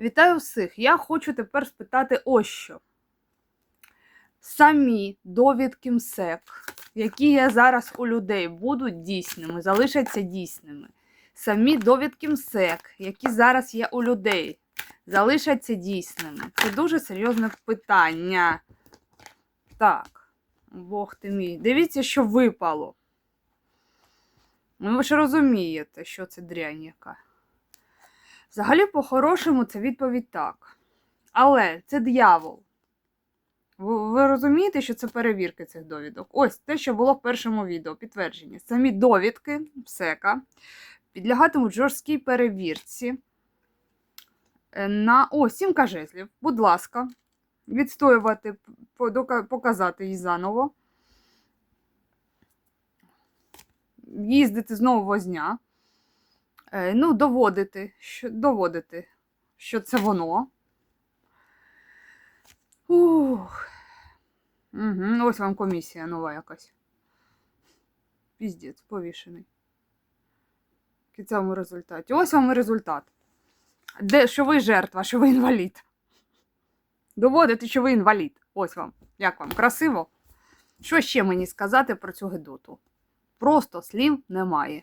Вітаю всіх! Я хочу тепер спитати ось що. Самі довідки МСЕК, які є зараз у людей, будуть дійсними, залишаться дійсними. Самі довідки МСЕК, які зараз є у людей, залишаться дійсними. Це дуже серйозне питання. Так, Бог ти мій. Дивіться, що випало. Ну, ви ж розумієте, що це дрянь яка. Взагалі, по-хорошому, це відповідь так. Але це диявол. Ви, розумієте, що це перевірки цих довідок? Ось те, що було в першому відео, підтвердження. Самі довідки ПСЕКа підлягатимуть жорсткій перевірці е, на о, сімка жезлів. Будь ласка, відстоювати, показати її заново. Їздити знову возня. Е, ну, доводити, що, доводити, що це воно. Ух. Угу, ось вам комісія нова якась. Піздець, повішений. Кінцевому результаті. Ось вам результат. Де, що ви жертва, що ви інвалід. Доводити, що ви інвалід. Ось вам. Як вам? Красиво? Що ще мені сказати про цю гидоту? Просто слів немає.